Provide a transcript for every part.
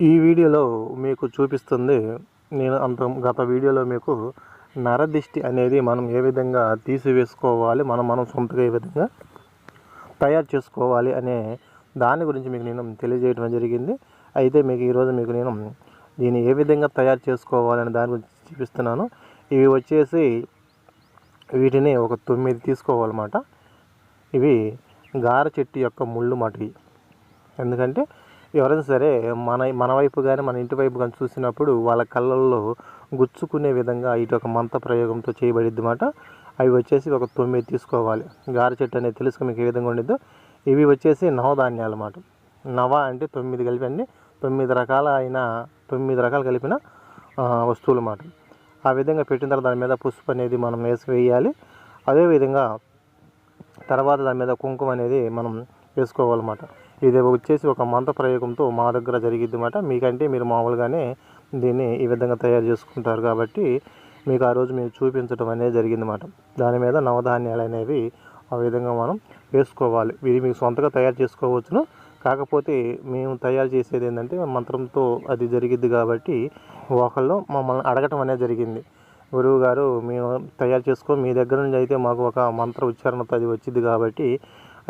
ఈ వీడియోలో మీకు చూపిస్తుంది నేను అంత గత వీడియోలో మీకు నరదిష్టి అనేది మనం ఏ విధంగా తీసివేసుకోవాలి మనం మనం సొంతగా ఏ విధంగా తయారు చేసుకోవాలి అనే దాని గురించి మీకు నేను తెలియజేయడం జరిగింది. అయితే మీకు ఈరోజు మీకు నేను దీన్ని ఏ విధంగా తయారు చేసుకోవాలనే దాని గురించి చూపిస్తున్నాను. ఇవి వచ్చేసి వీటిని ఒక తొమ్మిది తీసుకోవాలన్నమాట. ఇవి గార చెట్టు యొక్క ముళ్ళు మాటివి. ఎందుకంటే ఎవరైనా సరే మన మన వైపు కానీ మన ఇంటి వైపు కానీ చూసినప్పుడు వాళ్ళ కళ్ళల్లో గుచ్చుకునే విధంగా ఇటు ఒక మంత ప్రయోగంతో చేయబడిద్ది మాట. అవి వచ్చేసి ఒక తొమ్మిది తీసుకోవాలి. గార చెట్టు అనేది తెలుసుకు మీకు ఏ విధంగా ఉండిద్దో. ఇవి వచ్చేసి నవధాన్యాలు అన్నమాట నవ అంటే తొమ్మిది కలిపి అన్ని తొమ్మిది రకాల అయిన తొమ్మిది రకాలు కలిపిన వస్తువులు అన్నమాట ఆ విధంగా పెట్టిన తర్వాత దాని మీద పసుపు అనేది మనం వేసి వేయాలి. అదేవిధంగా తర్వాత దాని మీద కుంకుమ అనేది మనం వేసుకోవాలన్నమాట ఇది వచ్చేసి ఒక మంత్ర ప్రయోగంతో మా దగ్గర జరిగిద్ది అన్నమాట. మీకంటే మీరు మామూలుగానే దీన్ని ఈ విధంగా తయారు చేసుకుంటారు కాబట్టి మీకు ఆ రోజు మీరు చూపించడం అనేది జరిగిందన్నమాట దాని మీద నవధాన్యాలు అనేవి ఆ విధంగా మనం వేసుకోవాలి. ఇది మీకు సొంతగా తయారు చేసుకోవచ్చును. కాకపోతే మేము తయారు చేసేది ఏంటంటే మంత్రంతో అది జరిగిద్ది కాబట్టి ఒకళ్ళు మమ్మల్ని అడగటం అనేది జరిగింది. గురువు గారు మేము తయారు చేసుకో మీ దగ్గర నుంచి అయితే మాకు ఒక మంత్ర ఉచ్చారణతో అది వచ్చింది కాబట్టి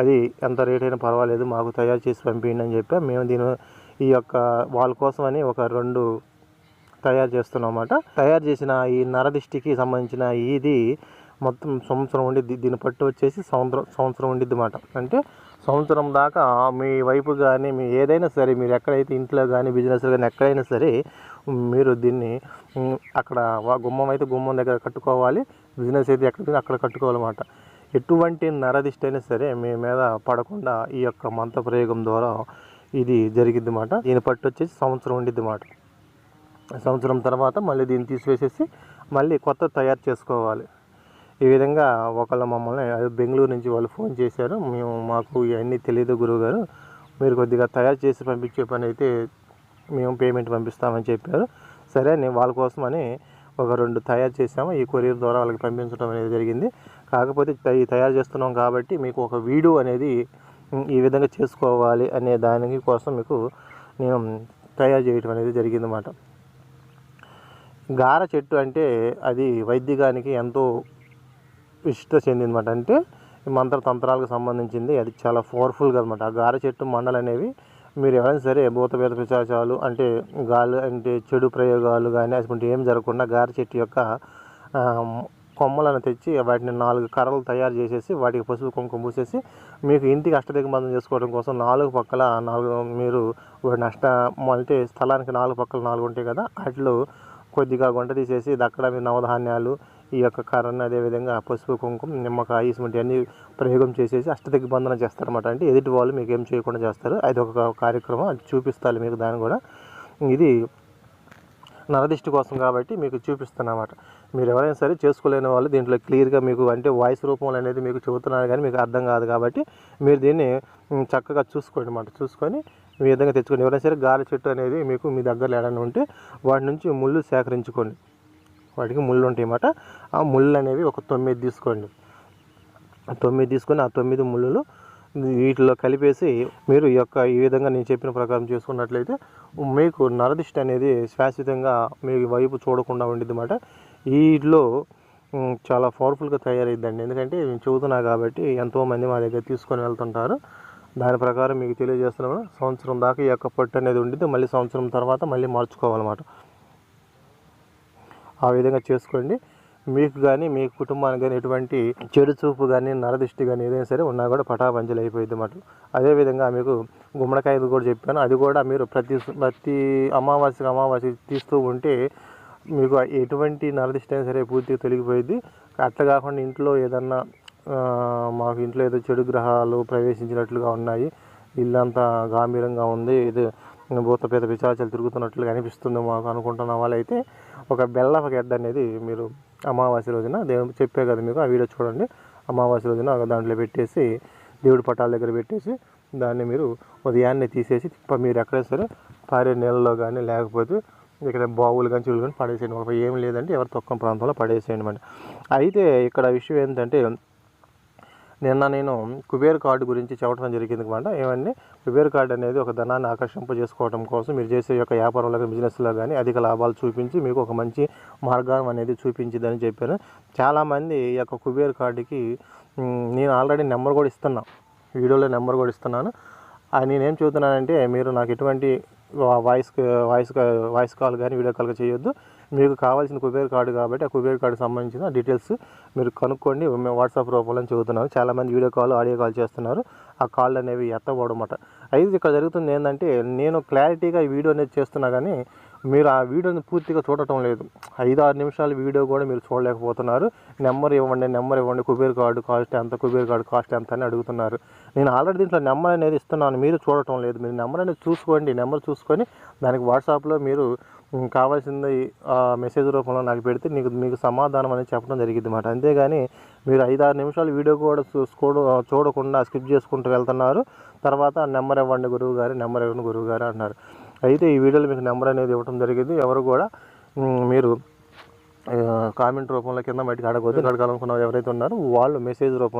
అది ఎంత రేట్ అయినా పర్వాలేదు మాకు తయారు చేసి పంపించండి అని చెప్పి మేము దీని ఈ యొక్క వాళ్ళ కోసం అని ఒక రెండు తయారు చేస్తున్నాం అన్నమాట. తయారు చేసిన ఈ నరదిష్టికి సంబంధించిన ఇది మొత్తం సంవత్సరం ఉండిద్ది. దీని పట్టు వచ్చేసి సంవత్సరం సంవత్సరం ఉండిద్ది అన్నమాట అంటే సంవత్సరం దాకా మీ వైపు కానీ మీ ఏదైనా సరే మీరు ఎక్కడైతే ఇంట్లో కానీ బిజినెస్ కానీ ఎక్కడైనా సరే మీరు దీన్ని అక్కడ గుమ్మం అయితే గుమ్మం దగ్గర కట్టుకోవాలి. బిజినెస్ అయితే ఎక్కడ అక్కడ కట్టుకోవాలన్నమాట. ఎటువంటి నరదిష్ట అయినా సరే మీ మీద పడకుండా ఈ యొక్క మంత్ర ప్రయోగం ద్వారా ఇది జరిగిద్ది అన్నమాట దీని పట్టు వచ్చేసి సంవత్సరం ఉండిద్ది అన్నమాట సంవత్సరం తర్వాత మళ్ళీ దీన్ని తీసివేసేసి మళ్ళీ కొత్త తయారు చేసుకోవాలి. ఈ విధంగా ఒకళ్ళు మమ్మల్ని బెంగళూరు నుంచి వాళ్ళు ఫోన్ చేశారు. మేము మాకు ఇవన్నీ తెలియదు గురువు గారు మీరు కొద్దిగా తయారు చేసి పంపించే పని అయితే మేము పేమెంట్ పంపిస్తామని చెప్పారు. సరే నేను వాళ్ళ కోసమని ఒక రెండు తయారు చేసాము ఈ కొరియర్ ద్వారా వాళ్ళకి పంపించడం అనేది జరిగింది. కాకపోతే తయారు చేస్తున్నాం కాబట్టి మీకు ఒక వీడియో అనేది ఈ విధంగా చేసుకోవాలి అనే దానికి కోసం మీకు నేను తయారు చేయడం అనేది జరిగిందన్నమాట. గార చెట్టు అంటే అది వైద్యగానికి ఎంతో విశిష్ట చెందిందన్నమాట. అంటే మంత్రతంత్రాలకు మంత్ర తంత్రాలకు సంబంధించింది. అది చాలా పవర్ఫుల్గా అనమాట ఆ గార చెట్టు మండలు అనేవి మీరు ఎవరైనా సరే భూత పేద పిశాచాలు అంటే గాలి అంటే చెడు ప్రయోగాలు కానీ అటువంటి ఏం జరగకుండా గార చెట్టు యొక్క కొమ్మలను తెచ్చి వాటిని నాలుగు కర్రలు తయారు చేసేసి వాటికి పసుపు కుంకుమ పూసేసి మీకు ఇంటికి అష్టదిగ్బంధం చేసుకోవడం కోసం నాలుగు పక్కల నాలుగు మీరు వాటిని అంటే స్థలానికి నాలుగు పక్కల నాలుగు ఉంటాయి కదా వాటిలో కొద్దిగా గుంట తీసేసి అక్కడ మీరు నవధాన్యాలు ఈ యొక్క కర్రను అదేవిధంగా పసుపు కుంకుమ నిమ్మకాయ ఇటువంటి అన్ని ప్రయోగం చేసేసి అష్టదిగ్బంధన చేస్తారన్నమాట. అంటే ఎదుటి వాళ్ళు మీకు ఏం చేయకుండా చేస్తారు. అది ఒక కార్యక్రమం. అది చూపిస్తారు మీకు దాన్ని కూడా. ఇది నరదిష్టి కోసం కాబట్టి మీకు చూపిస్తున్నమాట. మీరు ఎవరైనా సరే చేసుకోలేని వాళ్ళు దీంట్లో క్లియర్గా మీకు అంటే వాయిస్ రూపంలో అనేది మీకు చెబుతున్నారు కానీ మీకు అర్థం కాదు కాబట్టి మీరు దీన్ని చక్కగా చూసుకోండి అన్నమాట. చూసుకొని మీ విధంగా తెచ్చుకోండి ఎవరైనా సరే గాలి చెట్టు అనేది మీకు మీ దగ్గర ఏడైనా ఉంటే వాటి నుంచి ముళ్ళు సేకరించుకోండి. వాటికి ముళ్ళు ఉంటాయి అన్నమాట ఆ ముళ్ళు అనేవి ఒక తొమ్మిది తీసుకోండి. తొమ్మిది తీసుకొని ఆ తొమ్మిది ముళ్ళులు వీటిలో కలిపేసి మీరు ఈ యొక్క ఈ విధంగా నేను చెప్పిన ప్రకారం చేసుకున్నట్లయితే మీకు నరదిష్టి అనేది శాశ్వతంగా మీ వైపు చూడకుండా ఉండిద్ది అన్నమాట వీటిలో చాలా పవర్ఫుల్గా తయారైద్దండి. ఎందుకంటే నేను చెబుతున్నా కాబట్టి ఎంతోమంది మా దగ్గర తీసుకొని వెళ్తుంటారు. దాని ప్రకారం మీకు తెలియజేస్తున్నాము సంవత్సరం దాకా ఈ యొక్క పట్టు అనేది ఉండిద్ది. మళ్ళీ సంవత్సరం తర్వాత మళ్ళీ మార్చుకోవాలన్నమాట. ఆ విధంగా చేసుకోండి. మీకు కానీ మీ కుటుంబానికి కానీ ఎటువంటి చెడు చూపు కానీ నరదిష్టి కానీ ఏదైనా సరే ఉన్నా కూడా పటాపంచలు అయిపోయింది అన్నమాట అదేవిధంగా మీకు గుమ్మడికాయలు కూడా చెప్పాను. అది కూడా మీరు ప్రతి ప్రతి అమావాస్యకి అమావాస్య తీస్తూ ఉంటే మీకు ఎటువంటి నరదిష్టి అయినా సరే పూర్తిగా తొలగిపోయింది అట్లా కాకుండా ఇంట్లో ఏదన్నా మాకు ఇంట్లో ఏదో చెడు గ్రహాలు ప్రవేశించినట్లుగా ఉన్నాయి. ఇల్లంతా గాంభీరంగా ఉంది. ఇది భూత పేద పిచాచాలు తిరుగుతున్నట్లుగా అనిపిస్తుంది మాకు అనుకుంటున్న వాళ్ళైతే. ఒక బెల్లపు గడ్డ అనేది మీరు అమావాస్య రోజున దేవుడు చెప్పే కదా మీకు ఆ వీడియో చూడండి. అమావాస్య రోజున దాంట్లో పెట్టేసి దేవుడి పటాల దగ్గర పెట్టేసి దాన్ని మీరు ఉదయాన్నే తీసేసి మీరు ఎక్కడైనా సరే పారే నీళ్ళలో కానీ లేకపోతే ఇక్కడ బావులు కానీ చెరువులు కానీ పడేసేయండి. ఒక ఏం లేదంటే ఎవరి తొక్కం ప్రాంతంలో పడేసేయండి మరి. అయితే ఇక్కడ విషయం ఏంటంటే నిన్న నేను కుబేర్ కార్డు గురించి చెప్పడం జరిగింది అనమాట ఏమండి? కుబేర్ కార్డు అనేది ఒక ధనాన్ని ఆకర్షింపజేసుకోవడం కోసం మీరు చేసే యొక్క వ్యాపారంలో కానీ బిజినెస్లో కానీ అధిక లాభాలు చూపించి మీకు ఒక మంచి మార్గం అనేది చూపించిందని చెప్పాను. చాలామంది ఈ యొక్క కుబేర్ కార్డుకి నేను ఆల్రెడీ నెంబర్ కూడా ఇస్తున్నా. వీడియోలో నెంబర్ కూడా ఇస్తున్నాను. నేనేం చెబుతున్నానంటే మీరు నాకు ఎటువంటి వాయిస్ వాయిస్ వాయిస్ కాల్ కానీ వీడియో కాల్ చేయొద్దు. మీకు కావాల్సిన కుబేర్ కార్డు కాబట్టి ఆ కుబేర్ కార్డు సంబంధించిన డీటెయిల్స్ మీరు కనుక్కోండి. మేము వాట్సాప్ రూపంలో చెబుతున్నాను చాలామంది వీడియో కాల్ ఆడియో కాల్ చేస్తున్నారు. ఆ కాల్ అనేవి ఎత్తబడమాట అయితే ఇక్కడ జరుగుతుంది ఏంటంటే నేను క్లారిటీగా ఈ వీడియో అనేది చేస్తున్నా కానీ మీరు ఆ వీడియోని పూర్తిగా చూడటం లేదు. ఐదు ఆరు నిమిషాల వీడియో కూడా మీరు చూడలేకపోతున్నారు. నెంబర్ ఇవ్వండి నెంబర్ ఇవ్వండి. కుబేర్ కార్డు కాస్ట్ ఎంత కుబేర్ కార్డు కాస్ట్ ఎంత అని అడుగుతున్నారు. నేను ఆల్రెడీ దీంట్లో నెంబర్ అనేది ఇస్తున్నాను. మీరు చూడటం లేదు. మీరు నెంబర్ అనేది చూసుకోండి. నెంబర్ చూసుకొని దానికి వాట్సాప్లో మీరు ఉమ్, కావాల్సింది ఆ మెసేజ్ రూపంలో నాకు పెడితే నీకు మీకు సమాధానం అనేది చెప్పడం జరిగింది అన్నమాట అంతేగాని మీరు ఐదు ఆరు నిమిషాలు వీడియో కూడా చూసుకోవడం చూడకుండా స్కిప్ చేసుకుంటూ వెళ్తున్నారు. తర్వాత నెంబర్ ఇవ్వండి గురువు గారు నెంబర్ ఇవ్వండి గురువు గారు అన్నారు అయితే ఈ వీడియోలో మీకు నెంబర్ అనేది ఇవ్వడం జరిగింది. ఎవరు కూడా మీరు కామెంట్ రూపంలో కింద బయటకు అడగవద్దు అడగాలనుకున్న ఎవరైతే ఉన్నారో వాళ్ళు మెసేజ్ రూపంలో